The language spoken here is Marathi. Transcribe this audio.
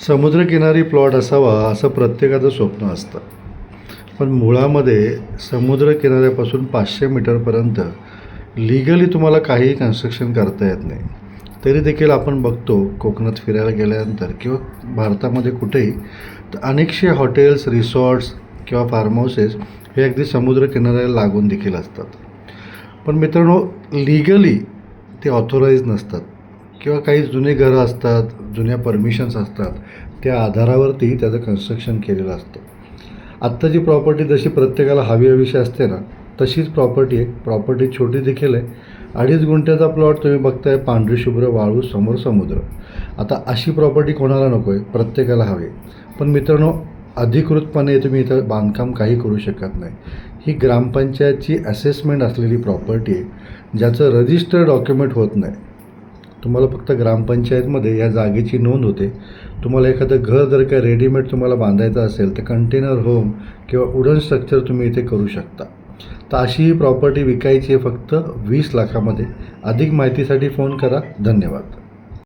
समुद्रकिनारी प्लॉट असावा असं प्रत्येकाचं स्वप्न असतं. पण मुळामध्ये समुद्रकिनाऱ्यापासून पाचशे मीटरपर्यंत लिगली तुम्हाला काहीही कन्स्ट्रक्शन करता येत नाही. तरी देखील आपण बघतो कोकणात फिरायला गेल्यानंतर किंवा भारतामध्ये कुठेही तर अनेकशे हॉटेल्स रिसॉर्ट्स किंवा फार्म हाऊसेस हे अगदी समुद्रकिनाऱ्याला लागून देखील असतात. पण मित्रांनो लिगली ते ऑथोराईज नसतात. किंवा काही जुने घरं असतात जुन्या परमिशन्स असतात त्या आधारावरती त्याचं कन्स्ट्रक्शन केलेलं असतं. आत्ता जी प्रॉपर्टी जशी प्रत्येकाला हवी हवीशी असते ना तशीच प्रॉपर्टी आहे प्रॉपर्टी छोटी देखील आहे. अडीच गुंठ्याचा प्लॉट तुम्ही बघताय पांढरी शुभ्र वाळू समोर समुद्र. आता अशी प्रॉपर्टी कोणाला नको आहे प्रत्येकाला हवी. आहे. पण मित्रांनो अधिकृतपणे तुम्ही इथं बांधकाम काही करू शकत नाही. ही ग्रामपंचायतची असेसमेंट असलेली प्रॉपर्टी आहे ज्याचं रजिस्टर डॉक्युमेंट होत नाही. तुम्हाला फक्त ग्रामपंचायतमध्ये या जागेची नोंद होते. तुम्हाला एखादं घर जर काय रेडीमेड तुम्हाला बांधायचं असेल तर कंटेनर होम किंवा वुडन स्ट्रक्चर तुम्ही इथे करू शकता. तर अशी ही प्रॉपर्टी विकायची आहे फक्त वीस लाखामध्ये. अधिक माहितीसाठी फोन करा. धन्यवाद.